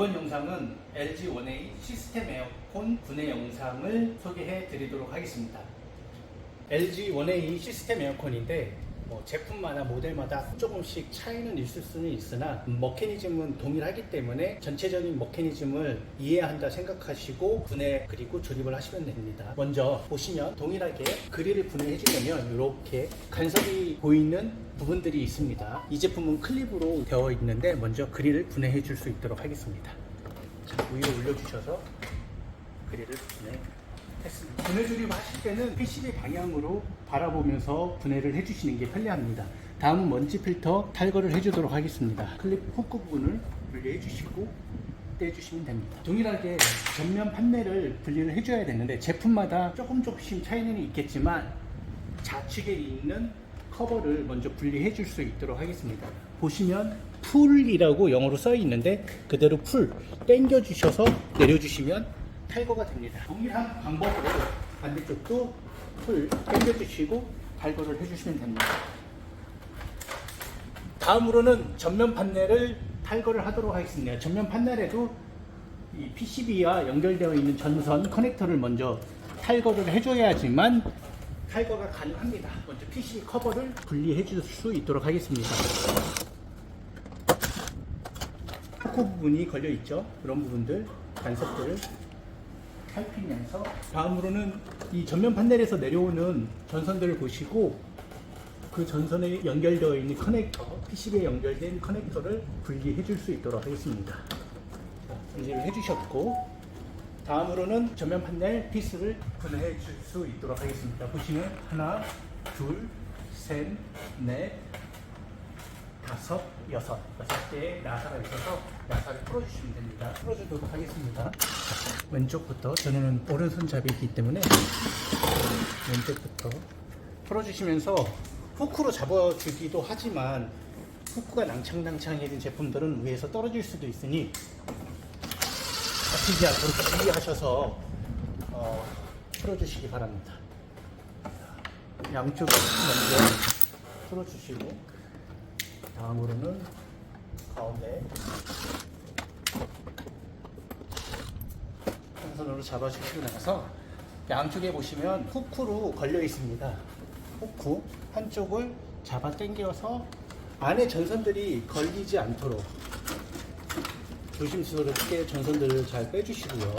이번 영상은 LG 원웨이 시스템 에어컨 분해 영상을 소개해 드리도록 하겠습니다. LG 원웨이 시스템 에어컨인데 뭐 제품마다 모델마다 조금씩 차이는 있을 수는 있으나 머케니즘은 동일하기 때문에 전체적인 머케니즘을 이해한다 생각하시고 분해 그리고 조립을 하시면 됩니다. 먼저 보시면 동일하게 그릴을 분해해 주려면 이렇게 간섭이 보이는 부분들이 있습니다. 이 제품은 클립으로 되어 있는데 먼저 그릴을 분해해 줄 수 있도록 하겠습니다. 자, 위로 올려주셔서 그릴을 분해 했습니다. 분해 조립 하실 때는 PCB 방향으로 바라보면서 분해를 해주시는 게 편리합니다. 다음은 먼지 필터 탈거를 해주도록 하겠습니다. 클립 후크 부분을 분리해 주시고 떼주시면 됩니다. 동일하게 전면 판넬을 분리를 해줘야 되는데 제품마다 조금 조금씩 차이는 있겠지만 좌측에 있는 커버를 먼저 분리해 줄 수 있도록 하겠습니다. 보시면 풀이라고 영어로 써 있는데 그대로 풀 당겨 주셔서 내려 주시면 탈거가 됩니다. 동일한 방법으로 반대쪽도 풀 당겨 주시고 탈거를 해 주시면 됩니다. 다음으로는 전면 판넬을 탈거를 하도록 하겠습니다. 전면 판넬에도 이 PCB와 연결되어 있는 전선 커넥터를 먼저 탈거를 해줘야지만 탈거가 가능합니다. 먼저 PCB 커버를 분리해 줄 수 있도록 하겠습니다. 코코 부분이 걸려 있죠. 그런 부분들, 간섭들을 살피면서 다음으로는 이 전면 판넬에서 내려오는 전선들을 보시고 그 전선에 연결되어 있는 커넥터, PCB에 연결된 커넥터를 분리해 줄 수 있도록 하겠습니다. 자, 분리를 해 주셨고 다음으로는 전면 판넬 피스를 분해해 줄 수 있도록 하겠습니다. 보시면 하나, 둘, 셋, 넷, 다섯, 여섯, 여섯 개의 나사가 있어서 나사를 풀어주시면 됩니다. 풀어주도록 하겠습니다. 왼쪽부터 저는 오른손잡이이기 때문에 왼쪽부터 풀어주시면서 후크로 잡아주기도 하지만 후크가 낭창낭창해진 제품들은 위에서 떨어질 수도 있으니 다치지 않도록 주의하셔서 어, 풀어주시기 바랍니다. 양쪽 먼저 풀어주시고 다음으로는 가운데 한 손으로 잡아주시고 나서 양쪽에 보시면 후크로 걸려 있습니다. 후크 한쪽을 잡아 당겨서 안에 전선들이 걸리지 않도록 조심스럽게 전선들을 잘 빼주시고요.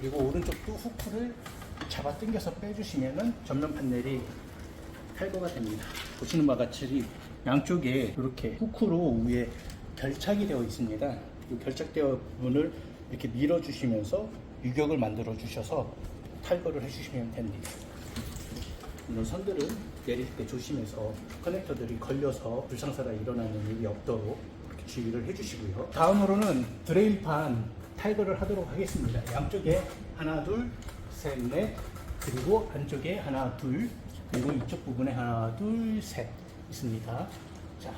그리고 오른쪽도 후크를 잡아 당겨서 빼주시면은 전면 판넬이 탈거가 됩니다. 보시는 바와 같이 양쪽에 이렇게 후크로 위에 결착이 되어 있습니다. 이 결착되어 부분을 이렇게 밀어주시면서 유격을 만들어 주셔서 탈거를 해주시면 됩니다. 이런 선들은 내릴 때 조심해서 커넥터들이 걸려서 불상사가 일어나는 일이 없도록 주의를 해주시고요. 다음으로는 드레인판 탈거를 하도록 하겠습니다. 양쪽에 하나, 둘, 셋, 넷, 그리고 안쪽에 하나, 둘, 그리고 이쪽 부분에 하나, 둘, 셋 있습니다. 자,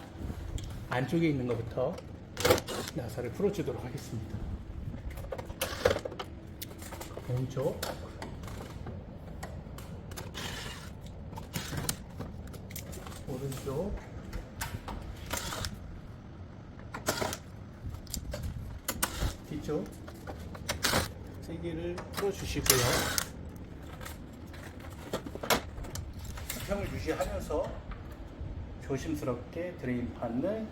안쪽에 있는 것부터 나사를 풀어주도록 하겠습니다. 왼쪽, 오른쪽, 뒤쪽 세 개를 풀어주시고요. 수평을 유지하면서 조심스럽게 드레인판을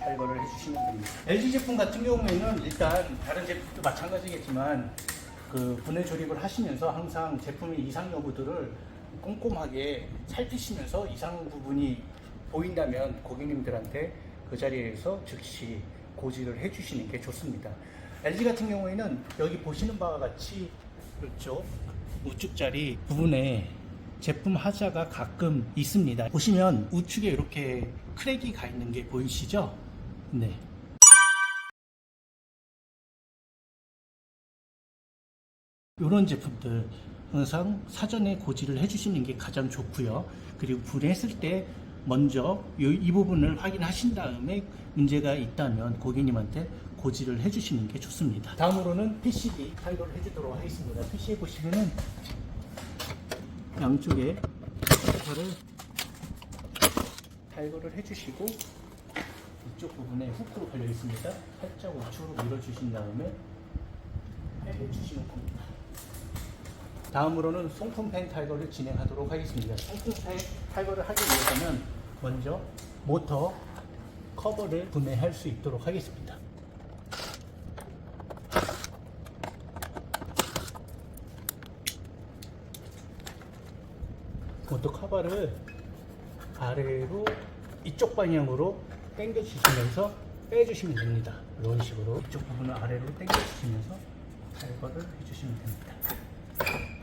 탈거를 해주시면 됩니다. LG 제품 같은 경우에는 일단 다른 제품도 마찬가지겠지만 그 분해 조립을 하시면서 항상 제품의 이상 여부들을 꼼꼼하게 살피시면서 이상 부분이 보인다면 고객님들한테 그 자리에서 즉시 고지를 해주시는 게 좋습니다. LG 같은 경우에는 여기 보시는 바와 같이 그렇죠 우측 자리 부분에 제품 하자가 가끔 있습니다. 보시면 우측에 이렇게 크랙이 가 있는 게 보이시죠? 네. 이런 제품들 항상 사전에 고지를 해주시는 게 가장 좋고요. 그리고 분해했을 때 먼저 이, 이 부분을 확인하신 다음에 문제가 있다면 고객님한테 고지를 해주시는 게 좋습니다. 다음으로는 PCB 탈거를 해주도록 하겠습니다. PCB 보시면은 양쪽에 이거를 탈거를 해주시고 이쪽 부분에 후크로 걸려 있습니다. 살짝 우측으로 밀어주신 다음에 빼주시면 됩니다. 다음으로는 송풍 펜 탈거를 진행하도록 하겠습니다. 송풍 펜 탈거를 하기 위해서는 먼저 모터 커버를 구매할 수 있도록 하겠습니다. 모터 커버를 아래로 이쪽 방향으로 당겨 주시면서 빼주시면 됩니다. 이런 식으로 이쪽 부분을 아래로 당겨 주시면서 탈거를 해주시면 됩니다.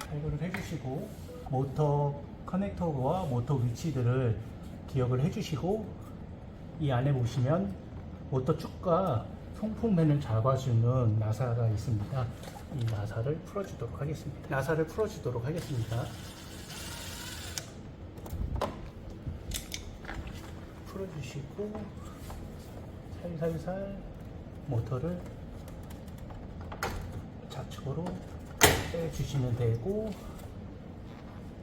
탈거를 해주시고 모터 커넥터와 모터 위치들을 기억을 해주시고 이 안에 보시면 모터 축과 송풍맨을 잡아주는 나사가 있습니다. 이 나사를 풀어주도록 하겠습니다. 나사를 풀어주도록 하겠습니다. 풀어주시고 살살살 모터를 좌측으로 빼주시면 되고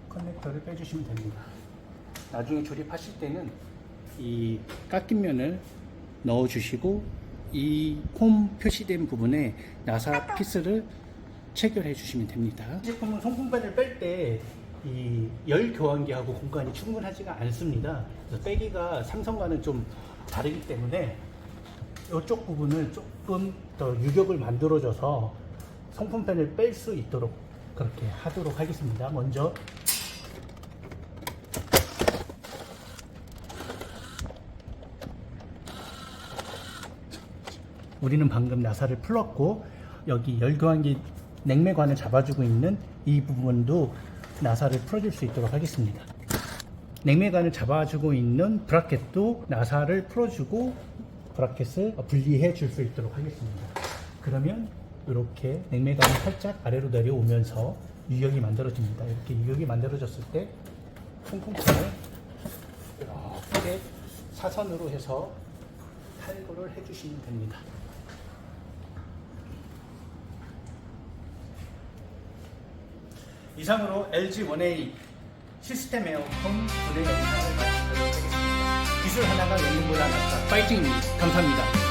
커넥터를 빼주시면 됩니다. 나중에 조립하실 때는 이 깎인 면을 넣어 주시고 이 홈 표시된 부분에 나사 피스를 체결해 주시면 됩니다. 이 제품은 송풍판을 뺄 때 이 열 교환기하고 공간이 충분하지가 않습니다. 그래서 빼기가 삼성과는 좀 다르기 때문에 이쪽 부분을 조금 더 유격을 만들어줘서 송풍팬을 뺄 수 있도록 그렇게 하도록 하겠습니다. 먼저 우리는 방금 나사를 풀었고 여기 열교환기 냉매관을 잡아주고 있는 이 부분도 나사를 풀어줄 수 있도록 하겠습니다. 냉매관을 잡아주고 있는 브라켓도 나사를 풀어주고 브라켓을 분리해 줄 수 있도록 하겠습니다. 그러면 이렇게 냉매관이 살짝 아래로 내려오면서 유격이 만들어집니다. 이렇게 유격이 만들어졌을 때 콩콩콩을 이렇게 사선으로 해서 탈거를 해주시면 됩니다. 이상으로 LG 원A 시스템 에어컨 분해 영상을 마치도록 하겠습니다. 기술 하나가 연는보다 낫다. 파이팅입니다. 감사합니다.